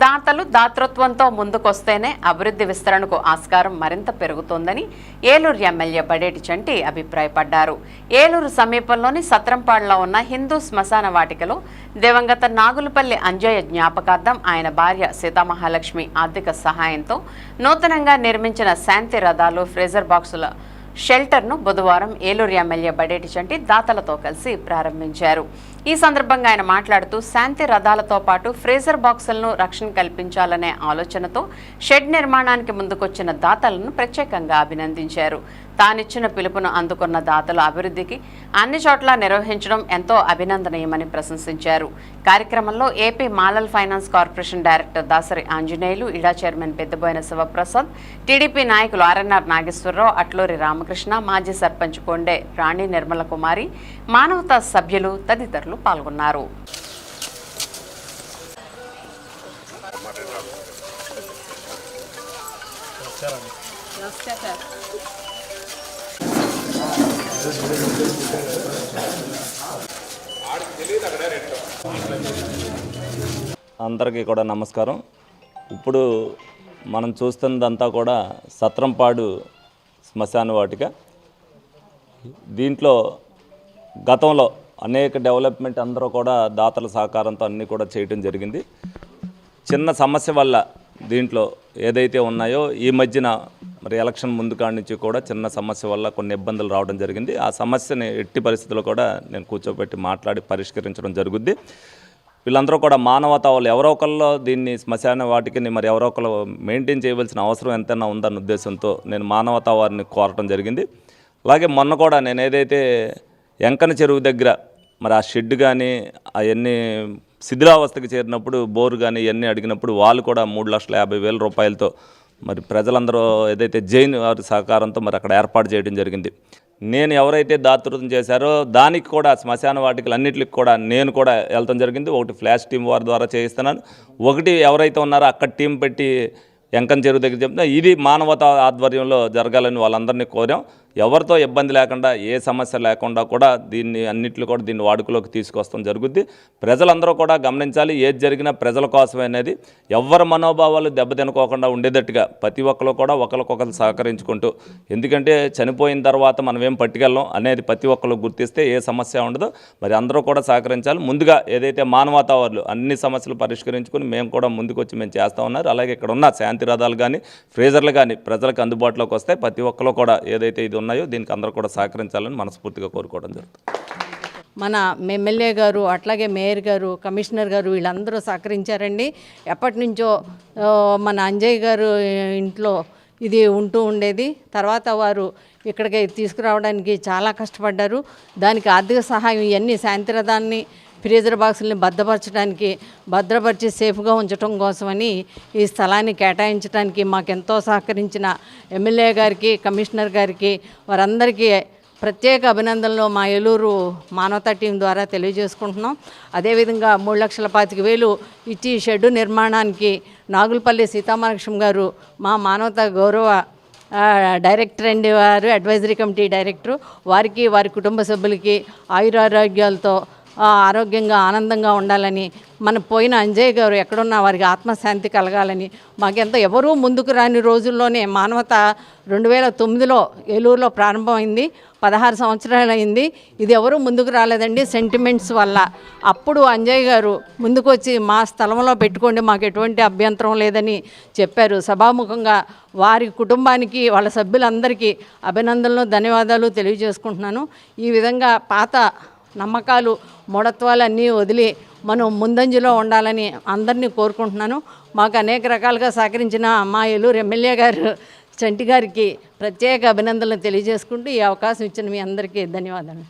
దాతలు దాతృత్వంతో ముందుకొస్తేనే అభివృద్ధి విస్తరణకు ఆస్కారం మరింత పెరుగుతోందని ఏలూరు ఎమ్మెల్యే బడేటి చంటి అభిప్రాయపడ్డారు. ఏలూరు సమీపంలోని సత్రంపాడులో ఉన్న హిందూ శ్మశాన వాటికలో దివంగత నాగులపల్లి అంజయ్య జ్ఞాపకార్థం ఆయన భార్య సీతామహాలక్ష్మి ఆర్థిక సహాయంతో నూతనంగా నిర్మించిన శాంతి రథాలు ఫ్రేజర్ బాక్సుల షెల్టర్ను బుధవారం ఏలూరు ఎమ్మెల్యే బడేటి చంటి దాతలతో కలిసి ప్రారంభించారు. ఈ సందర్భంగా ఆయన మాట్లాడుతూ శాంతి రథాలతో పాటు ఫ్రేజర్ బాక్సులను రక్షణ కల్పించాలనే ఆలోచనతో షెడ్ నిర్మాణానికి ముందుకొచ్చిన దాతలను ప్రత్యేకంగా అభినందించారు. తానిచ్చిన పిలుపును అందుకున్న దాతల అభివృద్ధికి అన్ని చోట్ల నిర్వహించడం ఎంతో అభినందనీయమని ప్రశంసించారు. కార్యక్రమంలో AP మాలల్ finance corporation director Dasari Anjaneyulu ఇడా చైర్మన్ పెద్దబోయిన శివప్రసాద్ టీడీపీ నాయకులు ఆర్ఎన్ఆర్ నాగేశ్వరరావు అట్లూరి రామకృష్ణ మాజీ సర్పంచ్ కొండే రాణి నిర్మల కుమారి మానవతా సభ్యులు తదితరులు పాల్గొన్నారు. అందరికీ కూడా నమస్కారం. ఇప్పుడు మనం చూస్తున్నదంతా కూడా సత్రంపాడు శ్మశాన వాటిక. దీంట్లో గతంలో అనేక డెవలప్మెంట్ అందరూ కూడా దాతల సహకారంతో అన్నీ కూడా చేయటం జరిగింది. చిన్న సమస్య వల్ల దీంట్లో ఏదైతే ఉన్నాయో ఈ మధ్యన మరి ఎలక్షన్ ముందు కాడి నుంచి కూడా చిన్న సమస్య వల్ల కొన్ని ఇబ్బందులు రావడం జరిగింది. ఆ సమస్యని ఎట్టి పరిస్థితుల్లో కూడా నేను కూర్చోబెట్టి మాట్లాడి పరిష్కరించడం జరుగుద్ది. వీళ్ళందరూ కూడా మానవతా వాళ్ళు ఎవరో ఒకళ్ళు దీన్ని శ్మశాన వాటికి మరి ఎవరో ఒకరు మెయింటైన్ చేయవలసిన అవసరం ఎంతైనా ఉందన్న ఉద్దేశంతో నేను మానవతా వారిని కోరటం జరిగింది. అలాగే మొన్న కూడా నేను ఏదైతే ఎంకన చెరువు దగ్గర మరి ఆ షెడ్ కానీ అవన్నీ శిథిలావస్థకి చేరినప్పుడు బోరు కానీ ఇవన్నీ అడిగినప్పుడు వాళ్ళు కూడా మూడు లక్షల యాభై వేల రూపాయలతో మరి ప్రజలందరూ ఏదైతే జైన్ వారి సహకారంతో మరి అక్కడ ఏర్పాటు చేయడం జరిగింది. నేను ఎవరైతే దాతృత్వం చేశారో దానికి కూడా శ్మశాన వాటికలు అన్నిటికి కూడా నేను కూడా వెళ్తాం జరిగింది. ఒకటి ఫ్లాష్ టీం వారి ద్వారా చేయిస్తున్నాను. ఒకటి ఎవరైతే ఉన్నారో అక్కడ టీం పెట్టి ఎంకన్ చెరువు దగ్గర చెప్తున్నా ఇది మానవతా ఆధ్వర్యంలో జరగాలని వాళ్ళందరినీ కోరాం. ఎవరితో ఇబ్బంది లేకుండా ఏ సమస్య లేకుండా కూడా దీన్ని అన్నిట్లో కూడా దీన్ని వాడుకలోకి తీసుకొస్తాం జరుగుద్ది. ప్రజలందరూ కూడా గమనించాలి ఏది జరిగినా ప్రజల కోసమే అనేది. ఎవరి మనోభావాలు దెబ్బతినుకోకుండా ఉండేటట్టుగా ప్రతి ఒక్కరు కూడా ఒకరికొకరు సహకరించుకుంటూ ఎందుకంటే చనిపోయిన తర్వాత మనం ఏం పట్టుకెళ్ళం అనేది ప్రతి ఒక్కరు గుర్తిస్తే ఏ సమస్య ఉండదు. మరి అందరూ కూడా సహకరించాలి. ముందుగా ఏదైతే మానవతా అన్ని సమస్యలు పరిష్కరించుకుని మేము కూడా ముందుకొచ్చి మేము చేస్తూ ఉన్నారు. అలాగే ఇక్కడ ఉన్న శాంతి రథాలు కానీ ఫ్రీజర్లు కానీ ప్రజలకు అందుబాటులోకి వస్తాయి ప్రతి ఒక్కరు కూడా ఏదైతే ఇది ఉన్నాయో దీనికి అందరూ కూడా సహకరించాలని మనస్ఫూర్తిగా కోరుకోవడం జరుగుతుంది. మన ఎమ్మెల్యే గారు అట్లాగే మేయర్ గారు కమిషనర్ గారు వీళ్ళందరూ సహకరించారండి. ఎప్పటి నుంచో మన అంజయ్ గారు ఇంట్లో ఇది ఉంటూ ఉండేది. తర్వాత వారు ఇక్కడికి తీసుకురావడానికి చాలా కష్టపడ్డారు. దానికి ఆర్థిక సహాయం ఇవన్నీ శాంతిరథాన్ని ఫ్రీజర్ బాక్సుల్ని భద్రపరచడానికి భద్రపరిచి సేఫ్గా ఉంచడం కోసమని ఈ స్థలాన్ని కేటాయించడానికి మాకెంతో సహకరించిన ఎమ్మెల్యే గారికి కమిషనర్ గారికి వారందరికీ ప్రత్యేక అభినందనలు మా ఏలూరు మానవతా టీం ద్వారా తెలియజేసుకుంటున్నాం. అదేవిధంగా మూడు లక్షల పాతిక వేలు ఇచ్చి షెడ్డు నిర్మాణానికి నాగులపల్లి సీతామలక్ష్మి గారు మా మానవతా గౌరవ డైరెక్టర్ అండి వారు అడ్వైజరీ కమిటీ డైరెక్టరు. వారికి వారి కుటుంబ సభ్యులకి ఆయురారోగ్యాలతో ఆరోగ్యంగా ఆనందంగా ఉండాలని మన పోయిన అంజయ్ గారు ఎక్కడున్నా వారికి ఆత్మశాంతి కలగాలని మాకెంత ఎవరూ ముందుకు రాని రోజుల్లోనే మానవత రెండు వేల తొమ్మిదిలో ఏలూరులో ప్రారంభమైంది పదహారు సంవత్సరాలు అయింది ఇది ఎవరూ ముందుకు రాలేదండి సెంటిమెంట్స్ వల్ల. అప్పుడు అంజయ్ గారు ముందుకు వచ్చి మా స్థలంలో పెట్టుకోండి మాకు ఎటువంటి అభ్యంతరం లేదని చెప్పారు. సభాముఖంగా వారి కుటుంబానికి వాళ్ళ సభ్యులందరికీ అభినందనలు ధన్యవాదాలు తెలియజేసుకుంటున్నాను. ఈ విధంగా పాత నమ్మకాలు మూఢత్వాలు అన్నీ వదిలి మనం ముందంజలో ఉండాలని అందరినీ కోరుకుంటున్నాను. మాకు అనేక రకాలుగా సహకరించిన మా ఏలూరు ఎమ్మెల్యే గారు చంటి గారికి ప్రత్యేక అభినందనలు తెలియజేసుకుంటూ ఈ అవకాశం ఇచ్చిన మీ అందరికీ ధన్యవాదాలు.